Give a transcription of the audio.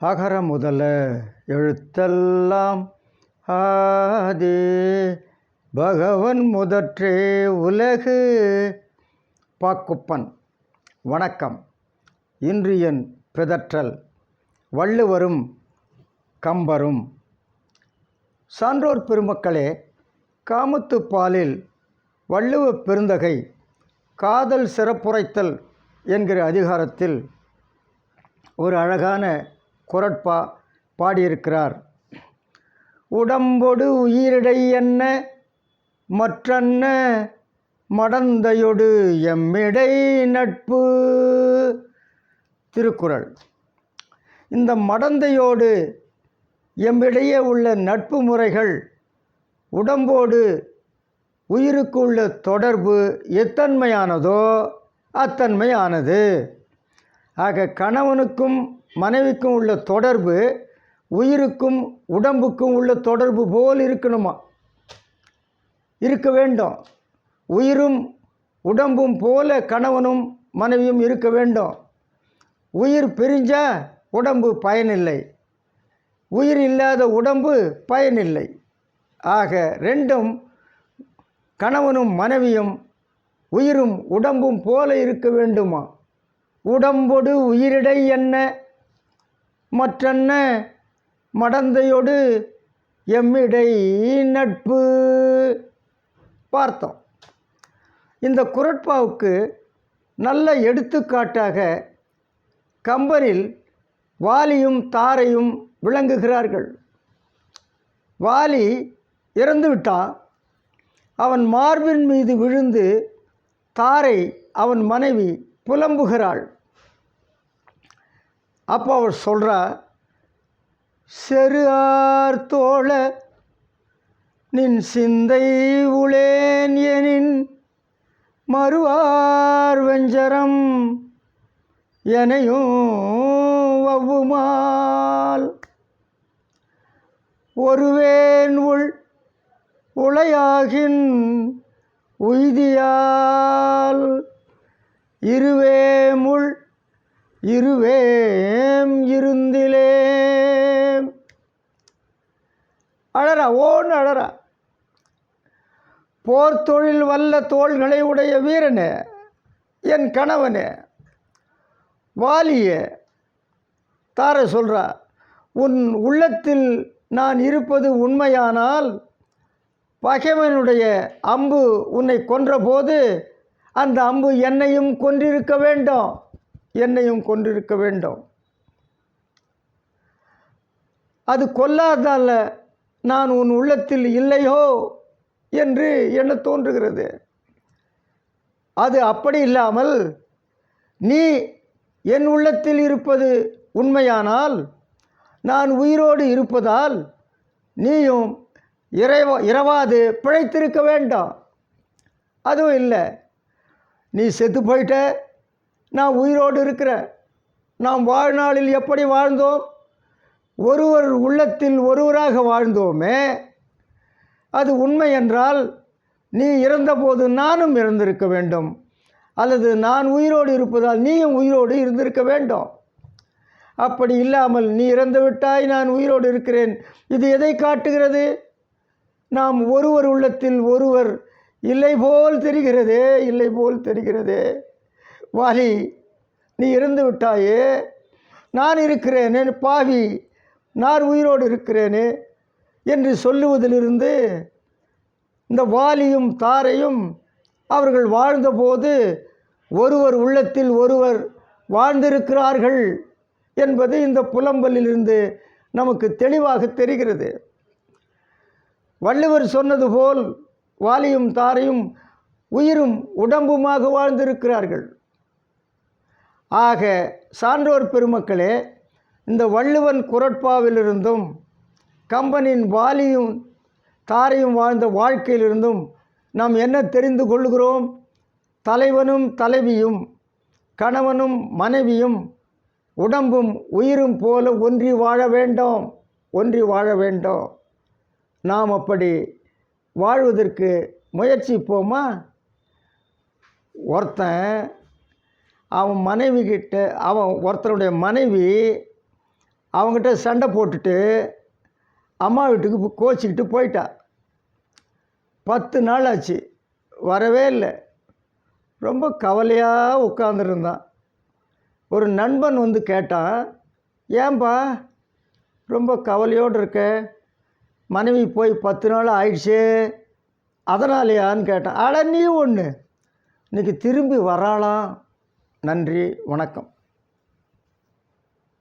அகர முதல எழுத்தெல்லாம் ஆதி. பகவன் முதற்றே உலகு. பாக்குப்பன் வணக்கம். இன்று என் பிதற்றல் வள்ளுவரும் கம்பரும். சான்றோர் பெருமக்களே காமத்துப்பாலில் வள்ளுவ பெருந்தகை காதல் சிறப்புரைத்தல் என்கிற அதிகாரத்தில் ஒரு அழகான குரட்பா பாடியிருக்கிறார். உடம்பொடு உயிரிடை என்ன? மற்றன்ன? மடந்தையொடு எம்மிடை நட்பு. திருக்குறள். இந்த மடந்தையோடு எம்மிடையே உள்ள நட்பு முறைகள் உடம்போடு உயிருக்கு உள்ள தொடர்பு எத்தன்மையானதோ அத்தன்மையானது. ஆக கணவனுக்கும் மனைவிக்கும் உள்ள தொடர்பு உயிருக்கும் உடம்புக்கும் உள்ள தொடர்பு போல் இருக்கணுமா? இருக்க வேண்டும். உயிரும் உடம்பும் போல கணவனும் மனைவியும் இருக்க வேண்டும். உயிர் பிரிஞ்சால் உடம்பு பயனில்லை. உயிர் இல்லாத உடம்பு பயனில்லை. ஆக ரெண்டும் கணவனும் மனைவியும் உயிரும் உடம்பும் போல இருக்க வேண்டுமா? உடம்பொடு உயிரிடை என்ன? மற்றென்ன? மடந்தையோடு எம்மிடை நட்பு. பார்த்தோம். இந்த குரட்பாவுக்கு நல்ல எடுத்துக்காட்டாக கம்பரில் வாலியும் தாரையும் விளங்குகிறார்கள். வாலி இறந்து விட்டான் அவன் மார்பின் மீது விழுந்து தாரை அவன் மனைவி புலம்புகிறாள். அப்போ அவர் சொல்கிறா செரு ஆர் தோழ நின் சிந்தை உளேன் எனின் மறுவார் வெஞ்சரம் எனையும் வவ்வுமால். ஒருவேன் உள் உளையாகின் உய்தியால் இருவே இருவேம் இருந்திலேம் அழறா ஓன்னு அழறா. போர் தொழில் வல்ல தோள்களை உடைய வீரனே என் கணவனே வாலியே தார சொல்கிறா உன் உள்ளத்தில் நான் இருப்பது உண்மையானால் பகைவனுடைய அம்பு உன்னை கொன்றபோது அந்த அம்பு என்னையும் கொன்றிருக்க வேண்டும். என்னையும் கொண்டிருக்க வேண்டும். அது கொல்லாதால நான் உன் உள்ளத்தில் இல்லையோ என்று என்ன தோன்றுகிறது? அது அப்படி இல்லாமல் நீ என் உள்ளத்தில் இருப்பது உண்மையானால் நான் உயிரோடு இருப்பதால் நீயும் இறைவ இரவாது பிழைத்திருக்க வேண்டாம். அதுவும் இல்லை. நீ செத்து போயிட்ட நான் உயிரோடு இருக்கிறேன் நாம் வாழ்நாளில் எப்படி வாழ்ந்தோம்? ஒருவர் உள்ளத்தில் ஒருவராக வாழ்ந்தோமே அது உண்மை என்றால் நீ இறந்தபோது நானும் இறந்திருக்க வேண்டும். அல்லது நான் உயிரோடு இருப்பதால் நீயும் உயிரோடு இருந்திருக்க வேண்டும். அப்படி இல்லாமல் நீ இறந்து விட்டாய் நான் உயிரோடு இருக்கிறேன். இது எதை காட்டுகிறது? நாம் ஒருவர் உள்ளத்தில் ஒருவர் இல்லை போல் தெரிகிறதே இல்லை போல் தெரிகிறதே. வாலி நீ இறந்து விட்டாயே. நான் இருக்கிறேனே பாவி நான் உயிரோடு இருக்கிறேனே என்று சொல்லுவதிலிருந்து இந்த வாலியும் தாரையும் அவர்கள் வாழ்ந்தபோது ஒருவர் உள்ளத்தில் ஒருவர் வாழ்ந்திருக்கிறார்கள் என்பது இந்த புலம்பலிலிருந்து நமக்கு தெளிவாக தெரிகிறது. வள்ளுவர் சொன்னது போல் வாலியும் தாரையும் உயிரும் உடம்புமாக வாழ்ந்திருக்கிறார்கள். ஆக சான்றோர் பெருமக்களே இந்த வள்ளுவன் குரட்பாவிலிருந்தும் கம்பனின் வாலியும் தாரையும் வாழ்ந்த வாழ்க்கையிலிருந்தும் நாம் என்ன தெரிந்து கொள்கிறோம்? தலைவனும் தலைவியும் கணவனும் மனைவியும் உடம்பும் உயிரும் போல ஒன்றி வாழ வேண்டும் ஒன்றி வாழ வேண்டும். நாம் அப்படி வாழ்வதற்கு முயற்சிப்போமா? ஒருத்தன் அவன் மனைவி கிட்ட அவன் ஒருத்தருடைய மனைவி அவங்ககிட்ட சண்டை போட்டுட்டு அம்மா வீட்டுக்கு கோச்சிக்கிட்டு போயிட்டா. பத்து நாள் ஆச்சு வரவே இல்லை. ரொம்ப கவலையாக உட்காந்துருந்தான் ஒரு நண்பன் வந்து கேட்டான் ஏன்பா ரொம்ப கவலையோடு இருக்க? மனைவி போய் பத்து நாள் ஆயிடுச்சு அதனாலயான்னு கேட்டான். அட நீ ஒன்று இன்னைக்கு திரும்பி வராளாம். நன்றி வணக்கம்.